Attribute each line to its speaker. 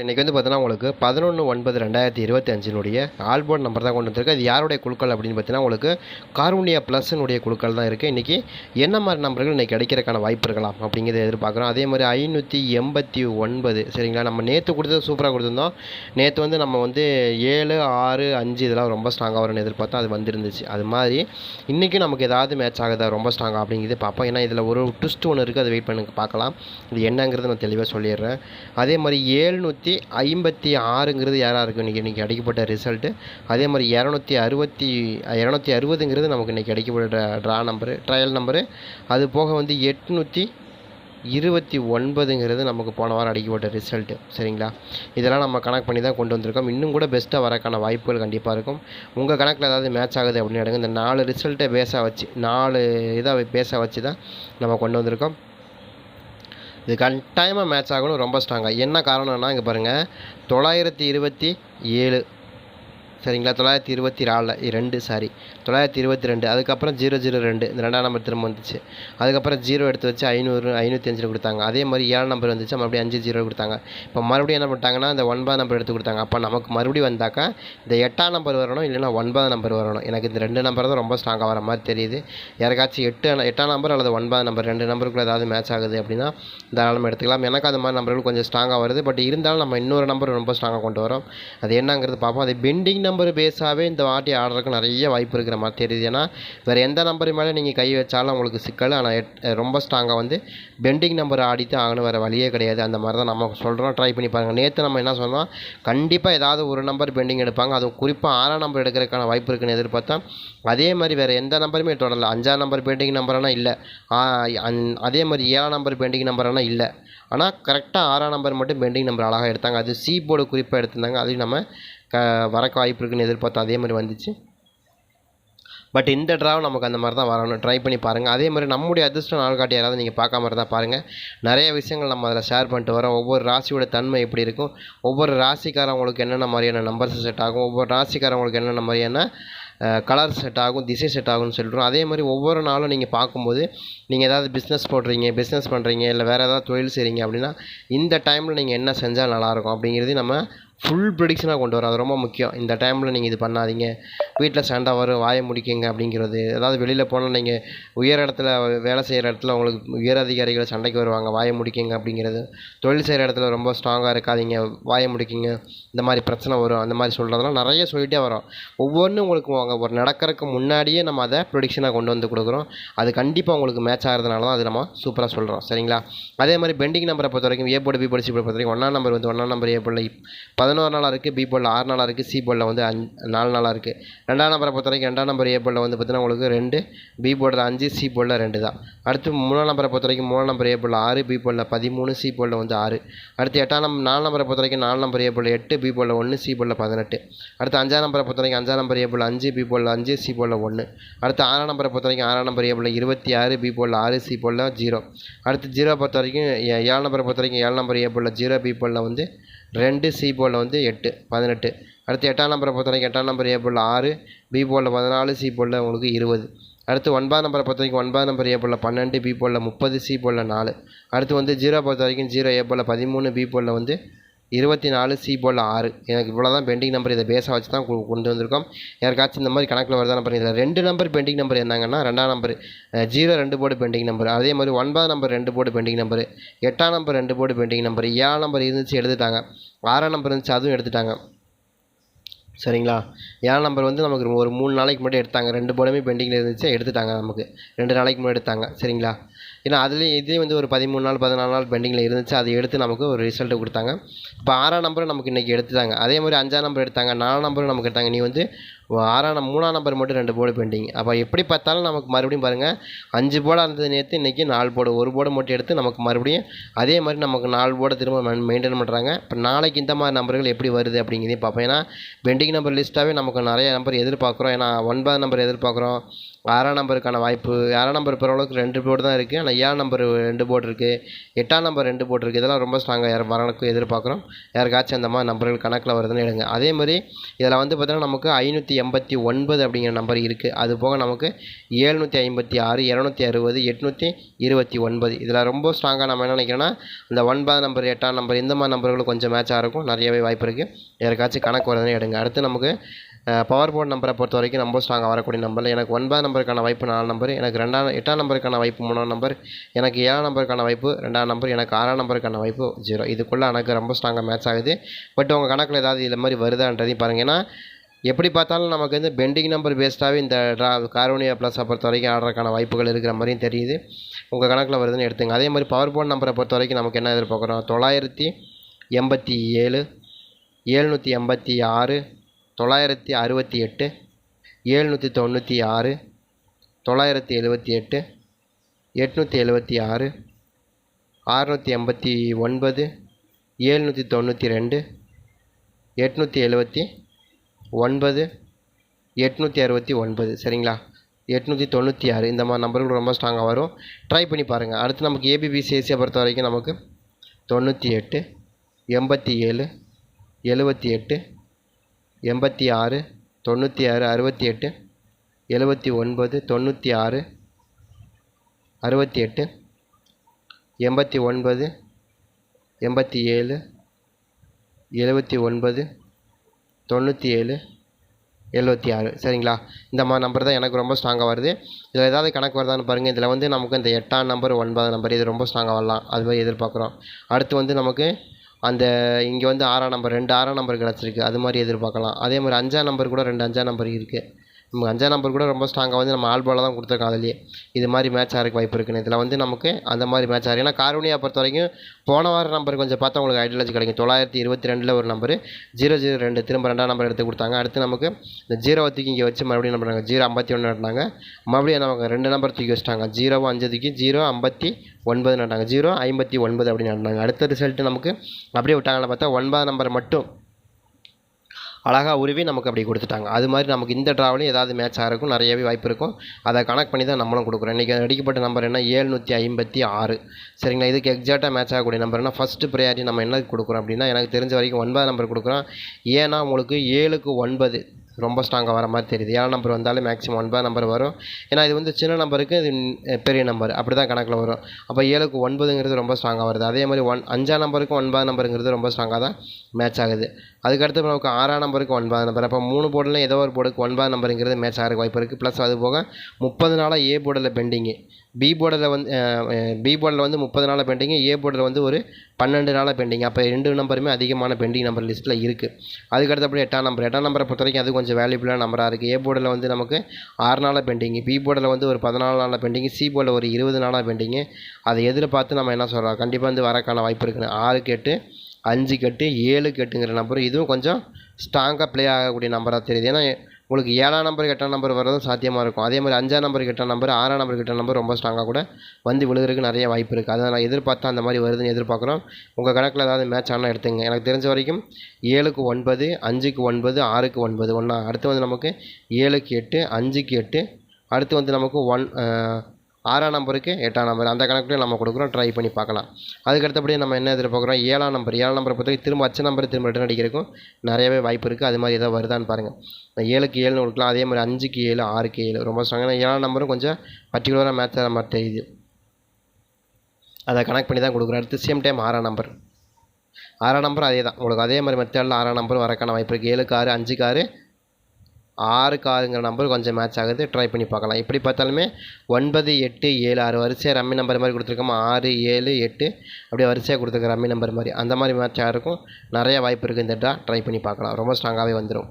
Speaker 1: இன்றைக்கி வந்து பார்த்தீங்கன்னா உங்களுக்கு பதினொன்று ஒன்பது ரெண்டாயிரத்தி இருபத்தி அஞ்சினுடைய ஆல்போர்ட் நம்பர் தான் கொண்டு வந்திருக்கு. அது யாருடைய குழுக்கள் அப்படின்னு பார்த்தீங்கன்னா உங்களுக்கு கார்முனியா ப்ளஸ்னுடைய குழுக்கள் தான் இருக்குது இன்றைக்கி என்ன மாதிரி நம்பர்கள் இன்றைக்கி கிடைக்கிறதுக்கான வாய்ப்பு இருக்கலாம் அப்படிங்கிறத எதிர்பார்க்குறோம். அதே மாதிரி ஐநூற்றி எண்பத்தி ஒன்பது சரிங்களா? நம்ம நேற்று கொடுத்தது சூப்பராக கொடுத்துருந்தோம். நேற்று வந்து நம்ம வந்து ஏழு ஆறு அஞ்சு இதெல்லாம் ரொம்ப ஸ்ட்ராங்காக வரும்னு எதிர்பார்த்தோம். அது வந்துருந்துச்சு. அது மாதிரி இன்றைக்கி நமக்கு ஏதாவது மேட்ச் ஆகுதா? ரொம்ப ஸ்ட்ராங்காக அப்படிங்கிறது பார்ப்போம். ஏன்னா இதில் ஒரு ட்விஸ்ட் ஒன்று இருக்குது அதை வெயிட் பண்ணி பார்க்கலாம். இது என்னங்கிறது நான் தெளிவாக சொல்லிடுறேன். அதே மாதிரி ஏழ்நூற்றி ஐம்பத்தி ஆறுங்கிறது யாராக இருக்கும் இன்றைக்கி இன்றைக்கி அடிக்கப்பட்ட ரிசல்ட்டு அதே மாதிரி இரநூத்தி அறுபத்தி இரநூத்தி அறுபதுங்கிறது நமக்கு இன்றைக்கி அடிக்கப்பட்ட ட்ரா நம்பரு ட்ரையல் நம்பரு அது போக வந்து எட்நூற்றி இருபத்தி ஒன்பதுங்கிறது நமக்கு போன வாரம் அடிக்கப்பட்ட ரிசல்ட்டு சரிங்களா? இதெல்லாம் நம்ம கணக்கு பண்ணி தான் கொண்டு வந்திருக்கோம். இன்னும் கூட பெஸ்ட்டாக வரக்கான வாய்ப்புகள் கண்டிப்பாக இருக்கும். உங்கள் கணக்கில் ஏதாவது மேட்ச் ஆகுது அப்படின்னு எடுங்க. இந்த நாலு ரிசல்ட்டை பேச வச்சு நாலு இதை பேச வச்சு தான் நம்ம கொண்டு வந்திருக்கோம். இது கட்டாயமாக மேட்ச் ஆகணும். ரொம்ப ஸ்ட்ராங்காக என்ன காரணம்னா இங்கே பாருங்கள் தொள்ளாயிரத்தி இருபத்தி ஏழு. சரிங்களா? தொள்ளாயிரத்தி இருபத்தி நாலில் ரெண்டு சாரி தொள்ளாயிரத்தி இருபத்தி ரெண்டு அதுக்கப்புறம் ஜீரோ ஜீரோ ரெண்டு இந்த ரெண்டாம் நம்பர் திரும்ப வந்துச்சு. அதுக்கப்புறம் ஜீரோ எடுத்து வச்சு ஐநூறு ஐநூற்றி அஞ்சில் கொடுத்தாங்க. அதே மாதிரி ஏழு நம்பர் வந்துச்சு மறுபடியும் அஞ்சு ஜீரோ கொடுத்தாங்க. இப்போ மறுபடியும் என்ன பண்ணிட்டாங்கன்னா இந்த ஒன்பது நம்பர் எடுத்து கொடுத்தாங்க. அப்போ நமக்கு மறுபடியும் வந்தாக்கா இந்த எட்டாம் நம்பர் வரணும் இல்லைன்னா ஒன்பது நம்பர் வரணும். எனக்கு இந்த ரெண்டு நம்பர் தான் ரொம்ப ஸ்ட்ராங்காக வர மாதிரி தெரியுது. யாருக்காச்சும் எட்டு எட்டாம் நம்பர் அல்லது ஒன்பது நம்பர் ரெண்டு நம்பருக்குள்ள ஏதாவது மேட்ச் ஆகுது அப்படின்னா தாராளமாக எடுத்துக்கலாம். எனக்கு அந்த மாதிரி நம்பர்கள் கொஞ்சம் ஸ்ட்ராங்காக வருது. பட் இருந்தாலும் நம்ம இன்னொரு நம்பர் ரொம்ப ஸ்ட்ராங்காக கொண்டு வரோம். அது என்னங்கிறது பார்ப்போம். அது பெண்டிங் நம்பர் நம்பர் பேஸாகவே இந்த வாட்டி ஆடுறதுக்கு நிறைய வாய்ப்பு இருக்கிற மாதிரி தெரியுது. ஏன்னா வேறு எந்த நம்பர் மேலே நீங்கள் கை வச்சாலும் உங்களுக்கு சிக்கல். ஆனால் எட் ரொம்ப ஸ்ட்ராங்காக வந்து பெண்டிங் நம்பர் ஆடி தான் ஆகணும் வேறு வழியே கிடையாது. அந்த மாதிரி தான் நம்ம சொல்கிறோம் ட்ரை பண்ணி பாருங்கள் நேற்று நம்ம என்ன சொன்னோம்? கண்டிப்பாக ஏதாவது ஒரு நம்பர் பெண்டிங் எடுப்பாங்க. அதுவும் குறிப்பாக ஆறாம் நம்பர் எடுக்கிறதுக்கான வாய்ப்பு இருக்குன்னு எதிர்பார்த்தா அதே மாதிரி வேறு எந்த நம்பருமே தொடரல. அஞ்சாம் நம்பர் பெண்டிங் நம்பரானா இல்லை. அதே மாதிரி ஏழாம் நம்பர் பெண்டிங் நம்பரானா இல்லை. ஆனால் கரெக்டாக ஆறாம் நம்பர் மட்டும் பெண்டிங் நம்பர் அழகாக எடுத்தாங்க. அது சி போர்டு குறிப்பாக எடுத்திருந்தாங்க. அதையும் நம்ம க வரக்கு வாய்ப்பு இருக்குன்னு எதிர்பார்த்தோம் அதே மாதிரி வந்துச்சு. பட் இந்த ட்ராவ் நமக்கு அந்த மாதிரி தான் வரணும். ட்ரை பண்ணி பாருங்கள் அதே மாதிரி நம்முடைய அதிர்ஷ்ட நாள்காட்டி யாராவது நீங்கள் பார்க்காம இருந்தால் பாருங்கள் நிறைய விஷயங்கள் நம்ம அதில் ஷேர் பண்ணிட்டு வரோம். ஒவ்வொரு ராசியோட தன்மை எப்படி இருக்கும்? ஒவ்வொரு ராசிக்காரவங்களுக்கு என்னென்ன மாதிரியான நம்பர்ஸ் செட் ஆகும்? ஒவ்வொரு ராசிக்காரவங்களுக்கு என்னென்ன மாதிரியான கலர் செட் ஆகும் திசை செட் ஆகும்னு சொல்கிறோம் அதே மாதிரி ஒவ்வொரு நாளும் நீங்கள் பார்க்கும்போது நீங்கள் ஏதாவது பிஸ்னஸ் போடுறீங்க பிஸ்னஸ் பண்ணுறீங்க இல்லை வேறு ஏதாவது தொழில் செய்கிறீங்க அப்படின்னா இந்த டைமில் நீங்கள் என்ன செஞ்சால் நல்லாயிருக்கும் அப்படிங்கிறது நம்ம ஃபுல் ப்ரிடிக்ஷனாக கொண்டு வரோம். அது ரொம்ப முக்கியம். இந்த டைமில் நீங்கள் இது பண்ணாதீங்க. வீட்டில் சண்டை வரும் வாயை முடிக்குங்க அப்படிங்கிறது. அதாவது வெளியில் போனால் நீங்கள் உயர் இடத்துல வேலை செய்கிற இடத்துல உங்களுக்கு உயர் அதிகாரிகள் சண்டைக்கு வருவாங்க வாயை முடிக்குங்க அப்படிங்கிறது. தொழில் செய்கிற இடத்துல ரொம்ப ஸ்ட்ராங்காக இருக்காதீங்க வாயை முடிக்கிங்க. இந்த மாதிரி பிரச்சனை வரும் அந்த மாதிரி சொல்கிறதெல்லாம் நிறைய சொல்லிகிட்டே வரோம். ஒவ்வொன்றும் உங்களுக்கு அங்கே ஒரு நடக்கிறதுக்கு முன்னாடியே நம்ம அதை ப்ரொடிக்ஷனாக கொண்டு வந்து கொடுக்குறோம். அது கண்டிப்பாக உங்களுக்கு மேட்ச் ஆகிறதுனால தான் அது நம்ம சூப்பராக சொல்கிறோம் சரிங்களா? அதே மாதிரி பெண்டிங் நம்பரை பொறுத்த வரைக்கும் A board B board C board பொறுத்த வரைக்கும் ஒன்றாம் நம்பர் வந்து ஒன்றாம் நம்பர் ஏ போர்டில் பதினோரு நாளாக இருக்குது பி போர்டில் ஆறு நாளாக இருக்குது சி போர்டில் வந்து அஞ்சு நாலு நாளாக இருக்குது ரெண்டாம் நம்பரை பொறுத்த வரைக்கும் ரெண்டாம் நம்பர் ஏ போர்டில் வந்து பார்த்தீங்கன்னா உங்களுக்கு ரெண்டு பி போர்டில் அஞ்சு சி போர்டில் ரெண்டு தான். அடுத்து மூணாம் நம்பரை பொறுத்த வரைக்கும் மூணாம் நம்பர் ஏ போர்டில் ஆறு பி போர்டில் பதிமூணு சி போர்டில் வந்து ஆறு. அடுத்து எட்டாம் நம்பர் நாலு நம்பரை பொறுத்த வரைக்கும் நாலு நம்பர் ஏ போர்டில் எட்டு பி போர்டில் ஒன்று சி போர்டில் பதினெட்டு. அடுத்து அஞ்சாம் நம்பரை பொறுத்த வரைக்கும் அஞ்சாம் நம்பர் ஏ போர்டில் அஞ்சு பி போர்டில் அஞ்சு சி போர்டில் ஒன்று அடுத்து ஆறாம் நம்பரை பொறுத்த வரைக்கும் ஆறாம் நம்பர் ஏ போர்டில் இருபத்தி ஆறு பி போர்டில் ஆறு சி போர்டில் ஜீரோ. அடுத்து ஜீரோ பொறுத்த வரைக்கும் ஏ- ஏழு நம்பரை பொறுத்த வரைக்கும் ஏழு நம்பர் ஏ போர்டில் ஜீரோ பி போர்டில் வந்து ரெண்டு சி போர்டில் வந்து எட்டு பதினெட்டு. அடுத்து எட்டாம் நம்பரை பொறுத்த வரைக்கும் எட்டாம் நம்பர் ஏ போல் ஆறு பி போலில் பதினாலு சி போலில் உங்களுக்கு இருபது. அடுத்து ஒன்பதாம் நம்பரை பொறுத்த வரைக்கும் ஒன்பதாம் நம்பர் ஏ போலில் பன்னெண்டு பி போலில் முப்பது சி போலில் நாலு. அடுத்து வந்து ஜீரோ பொறுத்த வரைக்கும் ஜீரோ ஏ போலில் பதிமூணு பி போலில் வந்து இருபத்தி நாலு சி போலில் ஆறு. எனக்கு இவ்வளோ தான் பெண்டிங் நம்பர் இதை பேஸாக வச்சு தான் கொ- கொண்டு வந்திருக்கோம். யாருக்காச்சும் இந்த மாதிரி கணக்கில் வருதா நம்பர் இதில் ரெண்டு நம்பர் பெண்டிங் நம்பர் என்னங்கன்னா ரெண்டாம் நம்பர் ஜீரோ ரெண்டு போர்டு பெண்டிங் நம்பர். அதே மாதிரி ஒன்பதாம் நம்பர் ரெண்டு போர்டு பெண்டிங் நம்பர் எட்டாம் நம்பர் ரெண்டு போர்டு பெண்டிங் நம்பர். ஏழாம் நம்பர் இருந்துச்சு எடுத்துட்டாங்க. ஆறாம் நம்பர் இருந்துச்சு அதுவும் எடுத்துட்டாங்க. சரிங்களா? ஏழாம் நம்பர் வந்து நமக்கு ஒரு மூணு நாளைக்கு முன்னாடி எடுத்தாங்க. ரெண்டு போர்டுமே பெண்டிங்கில் இருந்துச்சு எடுத்துட்டாங்க நமக்கு. ரெண்டு நாளைக்கு முன்னாடி எடுத்தாங்க சரிங்களா? ஏன்னா அதுலேயும் இதே வந்து ஒரு பதிமூணு நாள் பதினாலு நாள் பெண்டிங்கில் இருந்துச்சு. அதை எடுத்து நமக்கு ஒரு ரிசல்ட்டு கொடுத்தாங்க. இப்போ ஆறாம் நம்பரும் நமக்கு இன்றைக்கி எடுத்துட்டாங்க. அதே மாதிரி அஞ்சாம் நம்பர் எடுத்தாங்க. நாலாம் நம்பரும் நமக்கு எடுத்தாங்க. நீ வந்து ஆறாம் மூணாம் நம்பர் மட்டும் ரெண்டு போர்டு பெண்டிங் அப்போ எப்படி பார்த்தாலும் நமக்கு மறுபடியும் பாருங்கள் அஞ்சு போர்டாக இருந்தது நேற்று இன்றைக்கி நாலு போர்டு ஒரு போர்டு மட்டும் எடுத்து நமக்கு மறுபடியும் அதே மாதிரி நமக்கு நாலு போர்டை திரும்ப மெயின்டைன் பண்ணுறாங்க இப்போ நாளைக்கு இந்த மாதிரி நம்பர்கள் எப்படி வருது அப்படிங்கிறதையும் பார்ப்போம். ஏன்னா பெண்டிங் நம்பர் லிஸ்ட்டாகவே நமக்கு நிறைய நம்பர் எதிர்பார்க்குறோம். ஏன்னா ஒன்பது நம்பர் எதிர்பார்க்குறோம். ஆறாம் நம்பருக்கான வாய்ப்பு ஆறாம் நம்பர் பெறளவுக்கு ரெண்டு போர்டு தான் இருக்குது ஆனால் ஏழாம் நம்பர் ரெண்டு போர்டு இருக்குது எட்டாம் நம்பர் ரெண்டு போர்டு இருக்குது இதெல்லாம் ரொம்ப ஸ்ட்ராங்காக யார் வரணுக்கும் எதிர்பார்க்குறோம். யாருக்காச்சும் அந்த மாதிரி நம்பர்கள் கணக்கில் வருதுன்னு எடுங்க அதே மாதிரி இதில் வந்து பார்த்தீங்கன்னா நமக்கு ஐநூற்றி எட்நூற்றி எண்பத்தி ஒன்பது அப்படிங்கிற நம்பர் இருக்குது அது போக நமக்கு ஏழ்நூற்றி ஐம்பத்தி ஆறு இரநூத்தி அறுபது எட்நூற்றி இருபத்தி ஒன்பது. இதில் ரொம்ப ஸ்ட்ராங்காக நம்ம என்ன நினைக்கிறோன்னா இந்த ஒன்பது நம்பர் எட்டாம் நம்பர் இந்த மாதிரி நம்பர்களும் கொஞ்சம் மேட்சாக இருக்கும். நிறையவே வாய்ப்பு இருக்குது யாருக்காச்சும் கணக்கு வரதுன்னு எடுங்க. அடுத்து நமக்கு பவர் போர்ட் நம்பரை பொறுத்த வரைக்கும் ரொம்ப ஸ்ட்ராங்காக வரக்கூடிய நம்பரில் எனக்கு ஒன்பதாம் நம்பருக்கான வாய்ப்பு நாலு நம்பர் எனக்கு ரெண்டாம் எட்டாம் நம்பருக்கான வாய்ப்பு மூணாம் நம்பர் எனக்கு ஏழாம் நம்பருக்கான வாய்ப்பு ரெண்டாம் நம்பர் எனக்கு ஆறாம் நம்பருக்கான வாய்ப்பு ஜீரோ இதுக்குள்ளே எனக்கு ரொம்ப ஸ்ட்ராங்காக மேட்ச் ஆகுது. பட் உங்கள் கணக்கில் ஏதாவது இதில் மாதிரி வருதான்றதையும் பாருங்கள் ஏன்னா எப்படி பார்த்தாலும் நமக்கு வந்து பெண்டிங் நம்பர் பேஸ்டாகவே இந்த ட்ரா காரோனியா ப்ளஸை பொறுத்த வரைக்கும் ஆடுறதுக்கான வாய்ப்புகள் இருக்கிற மாதிரியும் தெரியுது. உங்கள் கணக்கில் வருதுன்னு எடுத்துங்க. அதே மாதிரி பவர் போர்ட் நம்பரை பொறுத்த வரைக்கும் நமக்கு என்ன எதிர்பார்க்குறோம்? தொள்ளாயிரத்தி எண்பத்தி ஏழு ஏழ்நூற்றி எண்பத்தி ஆறு தொள்ளாயிரத்தி அறுபத்தி எட்டு ஏழ்நூற்றி தொண்ணூற்றி ஆறு தொள்ளாயிரத்தி எழுபத்தி எட்டு எட்நூற்றி எழுபத்தி ஆறு ஆறுநூற்றி எண்பத்தி ஒன்பது ஏழ்நூற்றி தொண்ணூற்றி ரெண்டு எட்நூற்றி எழுபத்தி ஒன்பது எட்நூற்றி அறுபத்தி ஒன்பது. சரிங்களா? எட்நூற்றி தொண்ணூற்றி ஆறு. இந்த மாதிரி நம்பர்கள் ரொம்ப ஸ்ட்ராங்காக வரும். ட்ரை பண்ணி பாருங்கள் அடுத்து நமக்கு ஏபிபிசிஎஸ்சியை பொறுத்த வரைக்கும் நமக்கு தொண்ணூற்றி எட்டு எண்பத்தி ஏழு எழுபத்தி எட்டு எண்பத்தி ஆறு தொண்ணூற்றி ஆறு அறுபத்தி எட்டு எழுபத்தி ஒன்பது தொண்ணூற்றி ஆறு அறுபத்தி எட்டு எண்பத்தி ஒன்பது எண்பத்தி ஏழு எழுபத்தி ஒன்பது தொண்ணூற்றி ஏழு எழுபத்தி ஆறு சரிங்களா? இந்த மாதிரி நம்பர் தான் எனக்கு ரொம்ப ஸ்ட்ராங்காக வருது. இதில் ஏதாவது கணக்கு வருதான்னு பாருங்கள் இதில் வந்து நமக்கு இந்த எட்டாம் நம்பர் ஒன்பதாம் நம்பர் இது ரொம்ப ஸ்ட்ராங்காக வரலாம். அது மாதிரி எதிர்பார்க்குறோம். அடுத்து வந்து நமக்கு அந்த இங்கே வந்து ஆறாம் நம்பர் ரெண்டு ஆறாம் நம்பர் கிடச்சிருக்கு. அது மாதிரி எதிர்பார்க்கலாம். அதே மாதிரி அஞ்சாம் நம்பர் கூட ரெண்டு அஞ்சாம் நம்பர் இருக்குது நமக்கு அஞ்சாம் நம்பர் கூட ரொம்ப ஸ்ட்ராங்காக வந்து நம்ம ஆல்பாவில் தான் கொடுத்துருக்கோம் அதுலேயே. இது மாதிரி மேட்ச் ஆகிறதுக்கு வாய்ப்பு இருக்குன்னு. இதில் வந்து நமக்கு அந்த மாதிரி மேட்ச் ஆகும் ஏன்னா கார்வனியா பொறுத்த வரைக்கும் போன வார நம்பர் கொஞ்சம் பார்த்தா உங்களுக்கு ஐடியாலஜி கிடைக்கும். தொள்ளாயிரத்தி இருபத்தி ரெண்டில் ஒரு நம்பர் ஜீரோ ஜீரோ ரெண்டு திரும்ப ரெண்டாம் நம்பர் எடுத்து கொடுத்தாங்க. அடுத்து நமக்கு இந்த ஜீரோ தூக்கி இங்கே வச்சு மறுபடியும் என்ன பண்ணாங்க ஜீரோ ஐம்பத்தி ஒன்று நட்டாங்க மறுபடியும் நமக்கு ரெண்டு நம்பர் தூக்கி வச்சிட்டாங்க. ஜீரோவும் அஞ்சு தூக்கி ஜீரோ ஐம்பத்தி ஒன்பது நட்டாங்க ஜீரோ ஐம்பத்தி ஒன்பது அப்படின்னு நட்டாங்க அடுத்த ரிசல்ட்டு நமக்கு அப்படியே விட்டாங்கன்னு பார்த்தா ஒன்பதாம் நம்பர் மட்டும் அழகாக உருவி நமக்கு அப்படி கொடுத்துட்டாங்க. அது மாதிரி நமக்கு இந்த ட்ராவலையும் ஏதாவது மேட்ச் ஆகிறக்கும் நிறையவே வாய்ப்பு இருக்கும். அதை கனெக்ட் பண்ணி தான் நம்மளும் கொடுக்குறோம். இன்றைக்கி அடிக்கப்பட்ட நம்பர் என்ன? ஏழ்நூற்றி ஐம்பத்தி ஆறு. சரிங்களா? இதுக்கு எக்ஸாக்டாக மேட்ச் ஆகக்கூடிய நம்பர் என்ன? ஃபஸ்ட்டு ப்ரையாரிட்டி நம்ம என்ன கொடுக்குறோம் அப்படின்னா எனக்கு தெரிஞ்ச வரைக்கும் ஒன்பது நம்பர் கொடுக்குறோம். ஏன்னா உங்களுக்கு ஏழுக்கு ஒன்பது ரொம்ப ஸ்ட்ராங்காக வர மாதிரி தெரியுது. ஏழாம் நம்பர் வந்தாலும் மேக்ஸிமம் ஒன்பது நம்பர் வரும். ஏன்னா இது வந்து சின்ன நம்பருக்கு இது பெரிய நம்பர் அப்படி தான் கணக்கில் வரும். அப்போ ஏழுக்கு ஒன்பதுங்கிறது ரொம்ப ஸ்ட்ராங்காக வருது. அதே மாதிரி ஒன் அஞ்சாம் நம்பருக்கு ஒன்பதாம் நம்பருங்கிறது ரொம்ப ஸ்ட்ராங்காக தான் மேட்ச் ஆகுது. அதுக்கடுத்து நமக்கு ஆறாம் நம்பருக்கு ஒன்பதாம் நம்பர் அப்போ மூணு போர்டில் ஏதோ ஒரு போர்டுக்கு ஒன்பதாம் நம்பருங்கிறது மேட்ச் ஆகிறதுக்கு வாய்ப்பு இருக்குது ப்ளஸ் அது போக முப்பது நாளாக ஏ போர்டில் பெண்டிங்கு பி போர்டில் வந்து பி போர்டில் வந்து முப்பது நாள் பெண்டிங்கு ஏ போர்டில் வந்து ஒரு பன்னெண்டு நாள் பெண்டிங் அப்போ ரெண்டு நம்பருமே அதிகமான பெண்டிங் நம்பர் லிஸ்ட்டில் இருக்குது அதுக்கடுத்தபடி எட்டாம் நம்பர் எட்டாம் நம்பரை பொறுத்த வரைக்கும் அது கொஞ்சம் வேல்யூபிளான நம்பராக இருக்குது ஏ போர்டில் வந்து நமக்கு ஆறு நாளாக பெண்டிங்கு பி போர்டில் வந்து ஒரு பதினாலு நாள் பெண்டிங்கு சி போர்டில் ஒரு இருபது நாளாக பெண்டிங்கு அதை எதில் பார்த்து நம்ம என்ன சொல்கிறோம் கண்டிப்பாக வந்து வரக்கான வாய்ப்பு இருக்குது ஆறுக்கு எட்டு அஞ்சுக்கு எட்டு ஏழுக்கு எட்டுங்கிற நம்பர் இதுவும் கொஞ்சம் ஸ்ட்ராங்காக ப்ளே ஆகக்கூடிய நம்பராக தெரியுது. ஏன்னா உங்களுக்கு ஏழாம் நம்பர் எட்டாம் நம்பர் வரதும் சாத்தியமாக இருக்கும். அதே மாதிரி அஞ்சாம் நம்பருக்கு எட்டாம் நம்பர் ஆறாம் நம்பர் எட்டாம் நம்பர் ரொம்ப ஸ்ட்ராங்காக கூட வந்து விழுகிறதுக்கு நிறைய வாய்ப்பு இருக்குது அதை நான் எதிர்பார்த்தா அந்த மாதிரி வருதுன்னு எதிர்பார்க்குறோம். உங்கள் கணக்கில் ஏதாவது மேட்ச் ஆனால் எடுத்துங்க. எனக்கு தெரிஞ்ச வரைக்கும் ஏழுக்கு ஒன்பது அஞ்சுக்கு ஒன்பது ஆறுக்கு ஒன்பது. ஒன்றா அடுத்து வந்து நமக்கு ஏழுக்கு எட்டு அஞ்சுக்கு எட்டு. அடுத்து வந்து நமக்கு ஒன் ஆறாம் நம்பருக்கு எட்டாம் நம்பர். அந்த கணக்குலேயும் நம்ம கொடுக்குறோம். ட்ரை பண்ணி பார்க்கலாம். அதுக்கு அடுத்தபடி நம்ம என்ன எதிர்பார்க்குறோம்? ஏழாம் நம்பர். ஏழாம் நம்பரை பொறுத்தவரைக்கும் திரும்ப அச்ச நம்பர் திரும்ப ரிட்டன் அடிக்கிறதுக்கும் நிறையவே வாய்ப்பு இருக்குது அது மாதிரி ஏதாவது வருதான்னு பாருங்கள் ஏழுக்கு ஏழுன்னு கொடுக்கலாம். அதே மாதிரி அஞ்சுக்கு ஏழு ஆறுக்கு ஏழு. ரொம்ப ஸ்ட்ராங் ஏழாம் நம்பரும் கொஞ்சம் பர்டிகுலராக மேட்ச் ஆகிற மாதிரி தெரியுது. அதை கனெக்ட் பண்ணி தான் கொடுக்குறோம். அடுத்து சேம் டைம் ஆறாம் நம்பர். ஆறாம் நம்பர் அதே தான். உங்களுக்கு அதே மாதிரி மெத்தடில் ஆறாம் நம்பர் வரக்கான வாய்ப்பு இருக்குது ஏழுக்கு ஆறு அஞ்சுக்கு ஆறு ஆறுக்கு ஆறுங்கிற நம்பர் கொஞ்சம் மேட்ச் ஆகுது. ட்ரை பண்ணி பார்க்கலாம். எப்படி பார்த்தாலுமே ஒன்பது எட்டு ஏழு ஆறு வரிசையாக ரம்மி நம்பர் மாதிரி கொடுத்துருக்கோமா. ஆறு ஏழு எட்டு அப்படியே வரிசையாக கொடுத்துருக்க ரம்மி நம்பர் மாதிரி. அந்த மாதிரி மேட்ச் ஆகிருக்கும் நிறைய வாய்ப்பு இருக்குது இந்த ட்ரா ட்ரை பண்ணி பார்க்கலாம். ரொம்ப ஸ்ட்ராங்காகவே வந்துடும்